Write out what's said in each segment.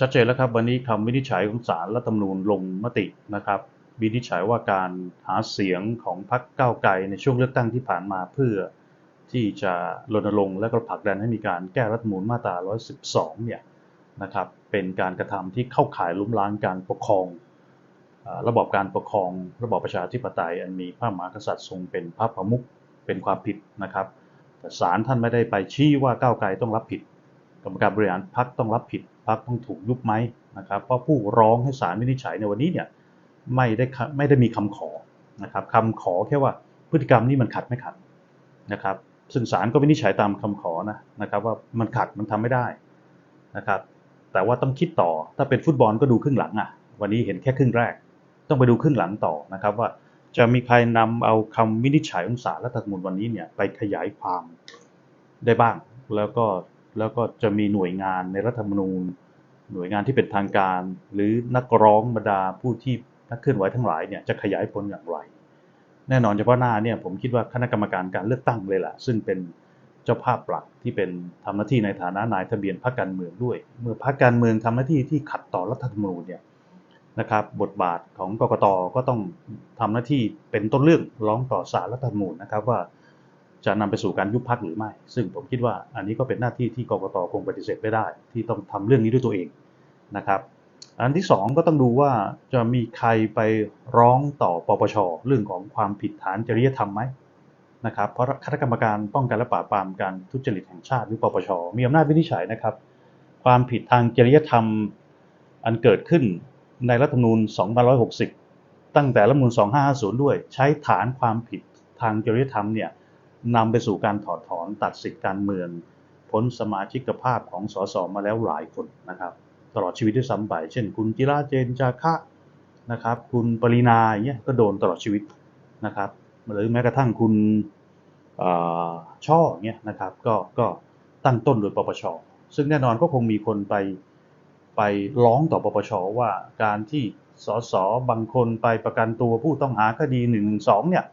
ชัดเจนแล้วครับวันนี้คำวินิจฉัยของศาลรัฐธรรมนูญลงมตินะครับวินิจฉัยว่าการหาเสียงของพรรคก้าวไกลในช่วงเลือกตั้งที่ผ่านมาเพื่อ ที่จะรณรงค์และก็ผลักดันให้มีการแก้รัฐมนูญมาตรา 112 เนี่ยนะครับเป็นการกระทำที่เข้าข่ายล้มล้างการปกครอง ระบอบการปกครอง ระบอบประชาธิปไตย อันมีพระมหากษัตริย์ทรงเป็นพระประมุขเป็นความผิดนะครับแต่ศาลท่านไม่ได้ไปชี้ว่าก้าวไกลต้องรับผิด รรมการบริหารพรรคต้องรับผิดพรรคต้องถูกยุบไหมนะครับเพราะผู้ร้องให้ศาลวินิจฉัยในวันนี้เนี่ยไม่ได้ไม่ได้มีคำขอนะครับคำขอแค่ว่าพฤติกรรมนี้มันขัดไม่ขัดนะครับซึ่งศาลก็วินิจฉัยตามคำขอนะนะครับว่ามันขัดมันทำไม่ได้นะครับแต่ว่าต้องคิดต่อถ้าเป็นฟุตบอลก็ดูครึ่งหลังอะวันนี้เห็นแค่ครึ่งแรก ต้องไปดูครึ่งหลังต่อนะครับว่าจะมีใครนำเอาคำวินิจฉัยของศาลรัฐธรรมนูญวันนี้เนี่ยไปขยายความได้บ้าง แล้วก็ แล้วก็จะมีหน่วยงานในรัฐธรรมนูญ หน่วยงานที่เป็นทางการ หรือนักร้องบรรดาผู้ที่นักเคลื่อนไหวทั้งหลายเนี่ยจะขยายผลอย่างไร แน่นอนเฉพาะหน้าเนี่ยผมคิดว่าคณะกรรมการการเลือกตั้งเลยล่ะ ซึ่งเป็นเจ้าภาพหลักที่เป็นทำหน้าที่ในฐานะนายทะเบียนพรรคการเมืองด้วย เมื่อพรรคการเมืองทำหน้าที่ที่ขัดต่อรัฐธรรมนูญเนี่ยนะครับบทบาทของกกตก็ต้องทำหน้าที่เป็นต้นเรื่องร้องต่อศาลรัฐธรรมนูญนะครับว่า จะนำไปสู่การยุบพักหรือไม่ ซึ่งผมคิดว่าอันนี้ก็เป็นหน้าที่ที่กรกตคงปฏิเสธไม่ได้ ที่ต้องทำเรื่องนี้ด้วยตัวเองนะครับ อันที่สองก็ต้องดูว่าจะมีใครไปร้องต่อปปชเรื่องของความผิดฐานจริยธรรมไหมนะครับเพราะคณะกรรมการป้องกันและปราบปรามการทุจริตแห่งชาติหรือปปชมีอำนาจวินิจฉัยนะครับ ความผิดทางจริยธรรมอันเกิดขึ้นในรัฐธรรมนูญ2560 ตั้งแต่รัฐธรรมนูญ2550 ด้วย ใช้ฐานความผิดทางจริยธรรมเนี่ย นำไปสู่การถอดถอนตัดสิทธิการเมือง พ้นสมาชิกภาพของสสมาแล้วหลายคนนะครับ ตลอดชีวิตด้วยซ้ำไป เช่น คุณจิราเจนจาคะนะครับ คุณปรินายเงี้ยก็โดนตลอดชีวิตนะครับหรือแม้กระทั่งคุณอช่อเงี้ยนะครับก็ก็ตั้งต้นโดยปปช ซึ่งแน่นอนก็คงมีคนไปไปร้องต่อปปช ว่าการที่สสบางคนไปประกันตัวผู้ต้องหาคดี1นึเนี่ย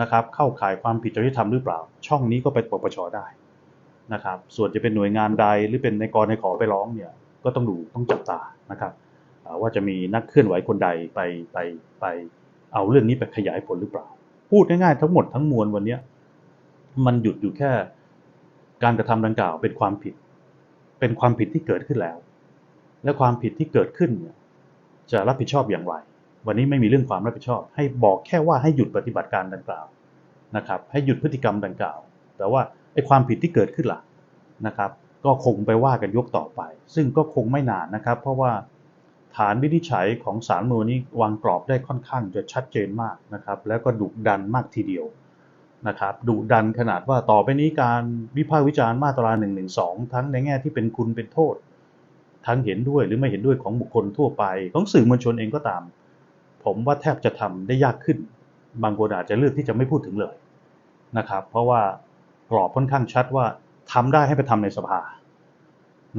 นะครับเข้าข่ายความผิดจริยธรรมหรือเปล่า ช่องนี้ก็ไปปปชได้นะครับ ส่วนจะเป็นหน่วยงานใดหรือเป็นในกรในขอไปร้องเนี่ยก็ต้องดูต้องจับตานะครับว่าจะมีนักเคลื่อนไหวคนใดไปไปไปเอาเรื่องนี้ไปขยายผลหรือเปล่า พูดง่ายๆทั้งหมดทั้งมวลวันนี้มันหยุดอยู่แค่การกระทำดังกล่าวเป็นความผิด เป็นความผิดที่เกิดขึ้นแล้ว และความผิดที่เกิดขึ้นเนี่ยจะรับผิดชอบอย่างไร วันนี้ไม่มีเรื่องความรับผิดชอบ ให้บอกแค่ว่าให้หยุดปฏิบัติการดังกล่าวนะครับ ให้หยุดพฤติกรรมดังกล่าว แต่ว่าไอ้ความผิดที่เกิดขึ้นล่ะนะครับ ก็คงไปว่ากันยกต่อไป ซึ่งก็คงไม่นานนะครับ เพราะว่าฐานวินิจฉัยของศารมูนี้วางกรอบได้ค่อนข้างจะชัดเจนมากนะครับ แล้วก็ดุดันมากทีเดียวนะครับดุดันขนาดว่าต่อไปนี้การวิพากษ์วิจารณ์มาตรา1นึทั้งในแง่ที่เป็นคุณเป็นโทษ ทั้งเห็นด้วยหรือไม่เห็นด้วยของบุคคลทั่วไป ของสื่อมวลชนเองก็ตาม ผมว่าแทบจะทำได้ยากขึ้น บางคนอาจจะเลือกที่จะไม่พูดถึงเลยนะครับ เพราะว่ากรอบค่อนข้างชัดว่าทำได้ให้ไปทำในสภา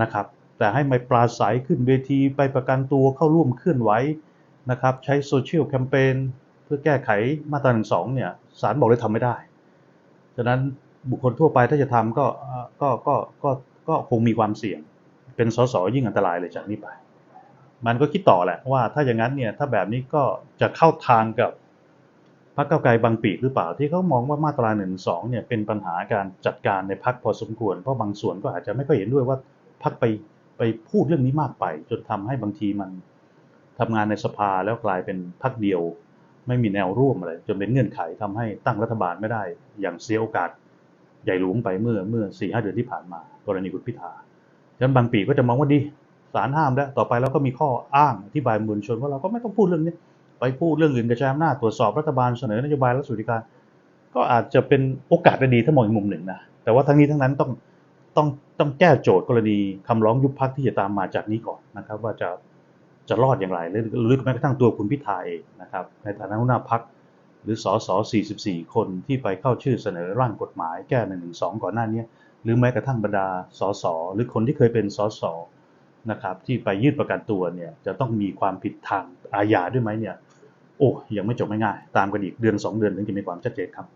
นะครับ แต่ให้ไม่ปราศัยขึ้นเวทีไปประกันตัวเข้าร่วมเคลื่อนไหวนะครับ ใช้โซเชียลแคมเปญเพื่อแก้ไขมาตราหนึ่งสองเนี่ยศาลบอกเลยทำไม่ได้ฉะนั้นบุคคลทั่วไปถ้าจะทำก็ก็ก็ก็ก็คงมีความเสี่ยง เป็นสสยิ่งอันตรายเลยจากนี้ไป มันก็คิดต่อแหละว่าถ้าอย่างนั้นเนี่ยถ้าแบบนี้ก็จะเข้าทางกับพรรคเก้าไกลบางปีกหรือเปล่าที่เขามองว่ามาตราหนึ่งสองเนี่ยเป็นปัญหาการจัดการในพรรคพอสมควรเพราะบางส่วนก็อาจจะไม่ค่อยเห็นด้วยว่าพรรคไปไปพูดเรื่องนี้มากไป จนทำให้บางทีมันทำงานในสภาแล้วกลายเป็นพรรคเดียว ไม่มีแนวร่วมอะไรจนเป็นเงื่อนไขทำให้ตั้งรัฐบาลไม่ได้ อย่างเสียโอกาสใหญ่หลวงไปเมื่อเมื่อสี่ห้าเดือนที่ผ่านมา กรณีคุณพิธาฉะนั้นบางปีก็จะมองว่าดี ศาลห้ามแล้วต่อไปเราก็มีข้ออ้างอธิบายมวลชนว่าเราก็ไม่ต้องพูดเรื่องนี้ ไปพูดเรื่องอื่นกระจายอำนาจตรวจสอบรัฐบาลเสนอนโยบายและสวัสดิการ ก็อาจจะเป็นโอกาสดีถ้ามองอีกมุมหนึ่งนะแต่ว่าทั้งนี้ทั้งนั้นต้องต้องต้องแก้โจทย์กรณีคำร้องยุบพักที่จะตามมาจากนี้ก่อนนะครับ ว่าจะจะรอดอย่างไรหรือหรือแม้กระทั่งตัวคุณพิธาเองนะครับ ในฐานะหัวหน้าพักหรือสส44 คนที่ไปเข้าชื่อเสนอร่างกฎหมายแก้1นึก่อนหน้านี้ หรือแม้กระทั่งบรรดาสสหรือคนที่เคยเป็นสส นะครับที่ไปยื่นประกันตัวเนี่ยจะต้องมีความผิดทางอาญาด้วยไหมเนี่ยโอ้ยังไม่จบไม่ง่าย ตามกันอีกเดือนสองเดือนถึงจะมีความชัดเจนครับ